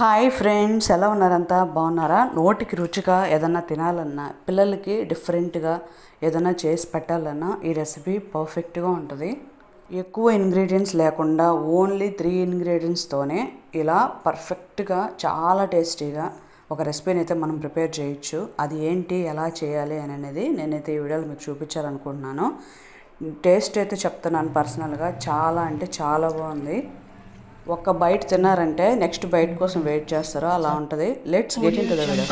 Hi friends ఎలా ఉన్నారంతా? బాగున్నారా? నోటికి రుచిగా ఏదన్నా తినాలన్నా పిల్లలకి డిఫరెంట్గా ఏదైనా చేసి పెట్టాలన్నా ఈ రెసిపీ పర్ఫెక్ట్గా ఉంటుంది. ఎక్కువ ఇంగ్రీడియంట్స్ లేకుండా ఓన్లీ త్రీ ఇంగ్రీడియంట్స్తోనే ఇలా పర్ఫెక్ట్గా చాలా టేస్టీగా ఒక రెసిపీని అయితే మనం ప్రిపేర్ చేయొచ్చు. అది ఏంటి ఎలా చేయాలి అని అనేది నేనైతే ఈ వీడియోలో మీకు చూపించాలనుకుంటున్నాను. టేస్ట్ అయితే చెప్తున్నాను పర్సనల్గా చాలా అంటే చాలా బాగుంది. ఒక్క బైట్ తిన్నారంటే నెక్స్ట్ బైట్ కోసం వెయిట్ చేస్తారు అలా ఉంటుంది. Let's get in to the video.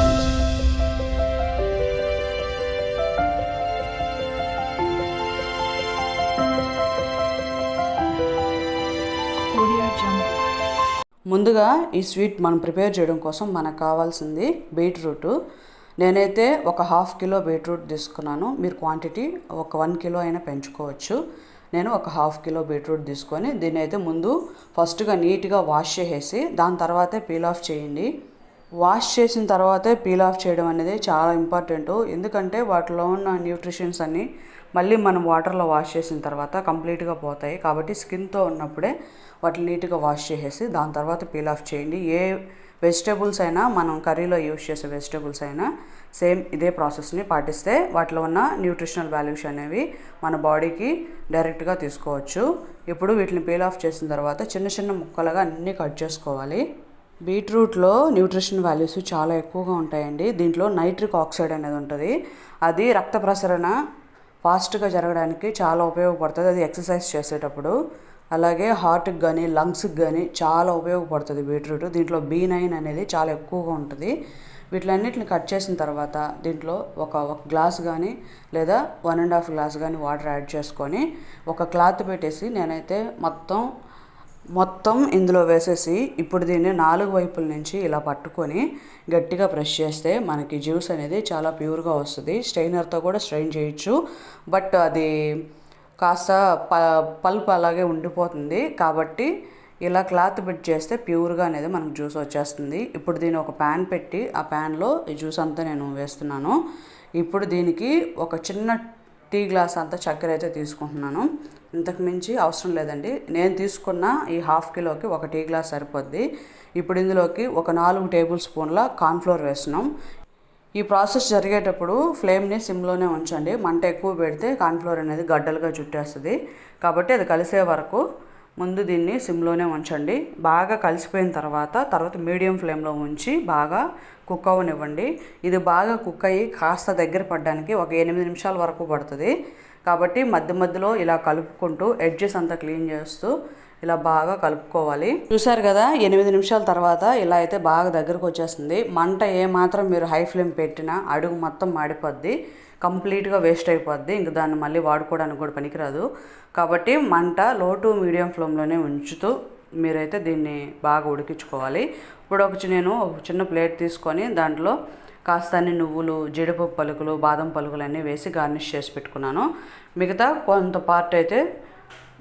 ముందుగా ఈ స్వీట్ మనం ప్రిపేర్ చేయడం కోసం మనకు కావాల్సింది బీట్రూట్. నేనైతే ఒక హాఫ్ కిలో బీట్రూట్ తీసుకున్నాను. మీరు క్వాంటిటీ ఒక వన్ కిలో అయినా పెంచుకోవచ్చు. నేను ఒక హాఫ్ కిలో బీట్రూట్ తీసుకొని దీన్ని అయితే ముందు ఫస్ట్గా నీట్గా వాష్ చేసేసి దాని తర్వాతే పీల్ ఆఫ్ చేయండి. వాష్ చేసిన తర్వాతే పీల్ ఆఫ్ చేయడం అనేది చాలా ఇంపార్టెంట్. ఎందుకంటే వాటిలో ఉన్న న్యూట్రిషన్స్ అన్నీ మళ్ళీ మనం వాటర్లో వాష్ చేసిన తర్వాత కంప్లీట్గా పోతాయి. కాబట్టి స్కిన్తో ఉన్నప్పుడే వాటిని నీట్గా వాష్ చేసేసి దాని తర్వాత పీల్ ఆఫ్ చేయండి. ఏ వెజిటేబుల్స్ అయినా మనం కర్రీలో యూస్ చేసే వెజిటేబుల్స్ అయినా సేమ్ ఇదే ప్రాసెస్ని పాటిస్తే వాటిలో ఉన్న న్యూట్రిషనల్ వాల్యూస్ అనేవి మన బాడీకి డైరెక్ట్గా తీసుకోవచ్చు. ఇప్పుడు వీటిని పీల్ ఆఫ్ చేసిన తర్వాత చిన్న చిన్న ముక్కలుగా అన్నీ కట్ చేసుకోవాలి. బీట్రూట్లో న్యూట్రిషన్ వాల్యూస్ చాలా ఎక్కువగా ఉంటాయండి. దీంట్లో నైట్రిక్ ఆక్సైడ్ అనేది ఉంటుంది. అది రక్త ప్రసరణ ఫాస్ట్గా జరగడానికి చాలా ఉపయోగపడుతుంది. అది ఎక్సర్సైజ్ చేసేటప్పుడు అలాగే హార్ట్కి కానీ లంగ్స్కి కానీ చాలా ఉపయోగపడుతుంది బీట్రూట్. దీంట్లో బీ నైన్ అనేది చాలా ఎక్కువగా ఉంటుంది. వీటిలన్నిటిని కట్ చేసిన తర్వాత దీంట్లో ఒక ఒక గ్లాస్ కానీ లేదా వన్ అండ్ హాఫ్ గ్లాస్ కానీ వాటర్ యాడ్ చేసుకొని ఒక క్లాత్ పెట్టేసి నేనైతే మొత్తం మొత్తం ఇందులో వేసేసి ఇప్పుడు దీన్ని నాలుగు వైపుల నుంచి ఇలా పట్టుకొని గట్టిగా ప్రెస్ చేస్తే మనకి జ్యూస్ అనేది చాలా ప్యూర్గా వస్తుంది. స్ట్రైనర్తో కూడా స్ట్రైన్ చేయొచ్చు. బట్ అది కాస్త ప పల్ప్ అలాగే ఉండిపోతుంది. కాబట్టి ఇలా క్లాత్ బిట్ చేస్తే ప్యూర్గా అనేది మనకు జ్యూస్ వచ్చేస్తుంది. ఇప్పుడు దీని ఒక ప్యాన్ పెట్టి ఆ ప్యాన్లో ఈ జ్యూస్ అంతా నేను వేస్తున్నాను. ఇప్పుడు దీనికి ఒక చిన్న టీ గ్లాస్ అంతా చక్కెర అయితే తీసుకుంటున్నాను. ఇంతకు మించి అవసరం లేదండి. నేను తీసుకున్న ఈ హాఫ్ కిలోకి ఒక టీ గ్లాస్ సరిపోద్ది. ఇప్పుడు ఇందులోకి ఒక నాలుగు టేబుల్ స్పూన్ల కార్న్ఫ్లోర్ వేస్తున్నాం. ఈ ప్రాసెస్ జరిగేటప్పుడు ఫ్లేమ్ని సిమ్లోనే ఉంచండి. మంట ఎక్కువ పెడితే కార్న్ఫ్లోర్ అనేది గడ్డలుగా చుట్టేస్తుంది. కాబట్టి అది కలిసే వరకు ముందు దీన్ని సిమ్లోనే ఉంచండి. బాగా కలిసిపోయిన తర్వాత తర్వాత మీడియం ఫ్లేమ్లో ఉంచి బాగా కుక్ అవ్వనివ్వండి ఇది బాగా కుక్ అయ్యి కాస్త దగ్గర పడడానికి ఒక ఎనిమిది నిమిషాల వరకు పడుతుంది. కాబట్టి మధ్య మధ్యలో ఇలా కలుపుకుంటూ ఎడ్జెస్ అంతా క్లీన్ చేస్తూ ఇలా బాగా కలుపుకోవాలి. చూసారు కదా ఎనిమిది నిమిషాల తర్వాత ఇలా అయితే బాగా దగ్గరకు వచ్చేస్తుంది. మంట ఏ మాత్రం మీరు హై ఫ్లేమ్ పెట్టినా అడుగు మొత్తం మాడిపోద్ది. కంప్లీట్గా వేస్ట్ అయిపోద్ది. ఇంక దాన్ని మళ్ళీ వాడుకోవడానికి కూడా పనికిరాదు. కాబట్టి మంట లో టు మీడియం ఫ్లేమ్లోనే ఉంచుతూ మీరైతే దీన్ని బాగా ఉడికించుకోవాలి. ఇప్పుడు ఒక నేను ఒక చిన్న ప్లేట్ తీసుకొని దాంట్లో కాస్త అన్ని నువ్వులు జీడిపప్పు పలుకులు బాదం పలుకులు అన్నీ వేసి గార్నిష్ చేసి పెట్టుకున్నాను. మిగతా కొంత పార్ట్ అయితే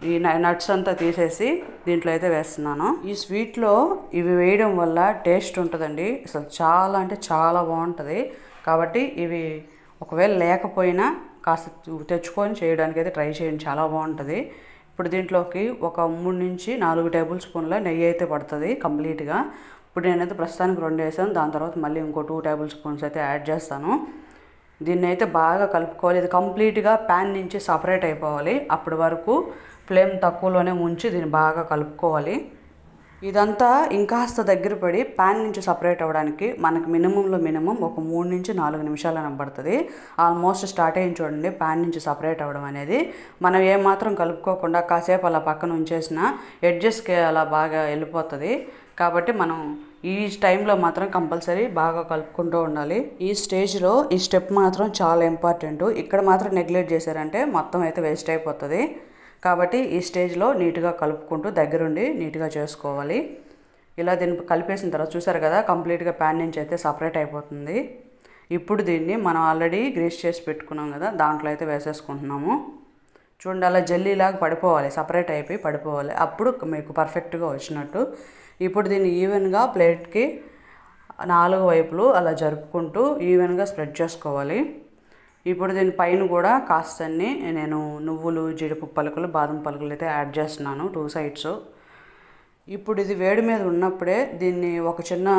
ఈ నట్స్ అంతా తీసేసి దీంట్లో అయితే వేస్తున్నాను. ఈ స్వీట్లో ఇవి వేయడం వల్ల టేస్ట్ ఉంటుందండి. అసలు చాలా అంటే చాలా బాగుంటుంది. కాబట్టి ఇవి ఒకవేళ లేకపోయినా కాస్త తెచ్చుకొని చేయడానికి అయితే ట్రై చేయండి. చాలా బాగుంటుంది. ఇప్పుడు దీంట్లోకి ఒక మూడు నుంచి నాలుగు టేబుల్ స్పూన్ల నెయ్యి అయితే పడుతుంది కంప్లీట్గా. ఇప్పుడు నేనైతే ప్రస్తుతానికి రెండు వేసాను. దాని తర్వాత మళ్ళీ ఇంకో టూ టేబుల్ స్పూన్స్ అయితే యాడ్ చేస్తాను. దీన్ని అయితే బాగా కలుపుకోవాలి. ఇది కంప్లీట్గా ప్యాన్ నుంచి సపరేట్ అయిపోవాలి. అప్పటి వరకు ఫ్లేమ్ తక్కువలోనే ఉంచి దీన్ని బాగా కలుపుకోవాలి. ఇదంతా ఇంకాస్త దగ్గర పడి ప్యాన్ నుంచి సపరేట్ అవ్వడానికి మనకు మినిమంలో మినిమం ఒక మూడు నుంచి నాలుగు నిమిషాలు పడుతుంది. ఆల్మోస్ట్ స్టార్ట్ అయ్యి చూడండి ప్యాన్ నుంచి సపరేట్ అవ్వడం అనేది. మనం ఏమాత్రం కలుపుకోకుండా కాసేపు అలా పక్కన ఉంచేసిన ఎడ్జెస్కి అలా బాగా వెళ్ళిపోతుంది. కాబట్టి మనం ఈ టైంలో మాత్రం కంపల్సరీ బాగా కలుపుకుంటూ ఉండాలి. ఈ స్టేజ్లో ఈ స్టెప్ మాత్రం చాలా ఇంపార్టెంట్. ఇక్కడ మాత్రం నెగ్లెక్ట్ చేశారంటే మొత్తం అయితే వేస్ట్ అయిపోతుంది. కాబట్టి ఈ స్టేజ్లో నీట్గా కలుపుకుంటూ దగ్గరుండి నీట్గా చేసుకోవాలి. ఇలా దీన్ని కలిపేసిన తర్వాత చూసారు కదా కంప్లీట్గా ప్యాన్ నుంచి అయితే సపరేట్ అయిపోతుంది. ఇప్పుడు దీన్ని మనం ఆల్రెడీ గ్రీస్ చేసి పెట్టుకున్నాం కదా దాంట్లో అయితే వేసేసుకుంటున్నాము. చూడండి అలా జల్లీలాగా పడిపోవాలి సపరేట్ అయిపోయి పడిపోవాలి. అప్పుడు మీకు పర్ఫెక్ట్గా వచ్చినట్టు ఇప్పుడు దీన్ని ఈవెన్గా ప్లేట్కి నాలుగు వైపులు అలా జరుపుకుంటూ ఈవెన్గా స్ప్రెడ్ చేసుకోవాలి. ఇప్పుడు దీని పైన కూడా కాస్తన్ని నేను నువ్వులు జీడిపప్పు పలుకులు బాదం పలుకులు అయితే యాడ్ చేస్తున్నాను టూ సైడ్స్. ఇప్పుడు ఇది వేడి మీద ఉన్నప్పుడే దీన్ని ఒక చిన్న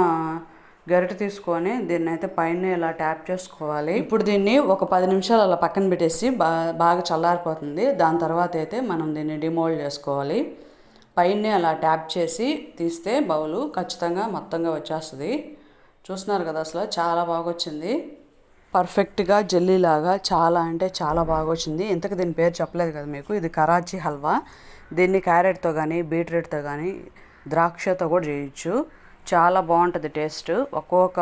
గరిటె తీసుకొని దీన్ని అయితే పైన ఇలా ట్యాప్ చేసుకోవాలి. ఇప్పుడు దీన్ని ఒక పది నిమిషాలు అలా పక్కన పెట్టేసి బా బాగా చల్లారిపోతుంది. దాని తర్వాత అయితే మనం దీన్ని డిమోల్డ్ చేసుకోవాలి. పైన అలా ట్యాప్ చేసి తీస్తే బౌలు ఖచ్చితంగా మొత్తంగా వచ్చేస్తుంది. చూస్తున్నారు కదా అసలు చాలా బాగా వచ్చింది పర్ఫెక్ట్గా జెల్లీ లాగా చాలా అంటే చాలా బాగా వచ్చింది ఇంతకు దీని పేరు చెప్పలేదు కదా మీకు. ఇది కరాచీ హల్వా. దీన్ని క్యారెట్తో కానీ బీట్రూట్తో కానీ ద్రాక్షతో కూడా చేయొచ్చు. చాలా బాగుంటుంది టేస్ట్. ఒక్కొక్క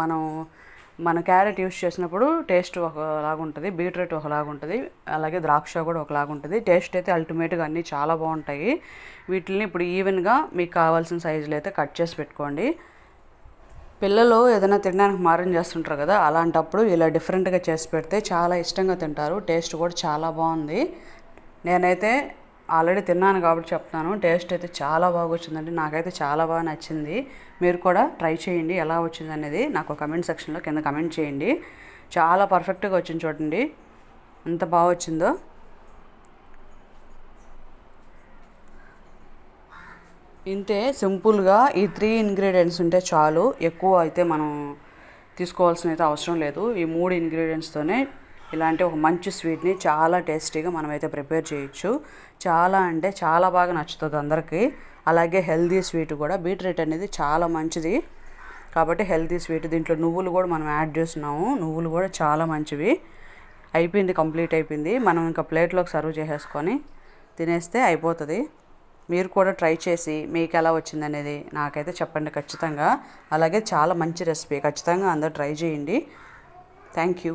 మనం మన క్యారెట్ యూస్ చేసినప్పుడు టేస్ట్ ఒకలాగా ఉంటుంది బీట్రూట్ ఒకలాగా ఉంటుంది అలాగే ద్రాక్ష కూడా ఒకలాగా ఉంటుంది టేస్ట్ అయితే అల్టిమేట్గా అన్నీ చాలా బాగుంటాయి. వీటిని ఇప్పుడు ఈవెన్గా మీకు కావాల్సిన సైజులో అయితే కట్ చేసి పెట్టుకోండి. పిల్లలు ఏదైనా తినడానికి మారం చేస్తుంటారు కదా అలాంటప్పుడు ఇలా డిఫరెంట్గా చేసి పెడితే చాలా ఇష్టంగా తింటారు. టేస్ట్ కూడా చాలా బాగుంది. నేనైతే ఆల్రెడీ తిన్నాను కాబట్టి చెప్తున్నాను. టేస్ట్ అయితే చాలా బాగా వచ్చిందండి నాకైతే చాలా బాగా నచ్చింది. మీరు కూడా ట్రై చేయండి. ఎలా వచ్చింది అనేది నాకు కమెంట్ సెక్షన్లో కింద కమెంట్ చేయండి. చాలా పర్ఫెక్ట్గా వచ్చింది చూడండి. ఎంత బాగా వచ్చిందో. ఇంతే సింపుల్గా ఈ త్రీ ఇంగ్రీడియంట్స్ ఉంటే చాలు. ఎక్కువ అయితే మనం తీసుకోవాల్సిన అయితే అవసరం లేదు. ఈ మూడు ఇంగ్రీడియంట్స్తోనే ఇలాంటి ఒక మంచి స్వీట్ని చాలా టేస్టీగా మనమైతే ప్రిపేర్ చేయొచ్చు. చాలా అంటే చాలా బాగా నచ్చుతుంది అందరికీ. అలాగే హెల్దీ స్వీట్ కూడా. బీట్రూట్ అనేది చాలా మంచిది. కాబట్టి హెల్తీ స్వీట్. దీంట్లో నువ్వులు కూడా మనం యాడ్ చేస్తున్నాము. నువ్వులు కూడా చాలా మంచివి. అయిపోయింది కంప్లీట్ అయిపోయింది. మనం ఇంకా ప్లేట్లోకి సర్వ్ చేసేసుకొని తినేస్తే అయిపోతుంది. మీరు కూడా ట్రై చేసి మీకు ఎలా వచ్చింది అనేది నాకైతే చెప్పండి ఖచ్చితంగా. అలాగే చాలా మంచి రెసిపీ. ఖచ్చితంగా అందరూ ట్రై చేయండి. Thank you.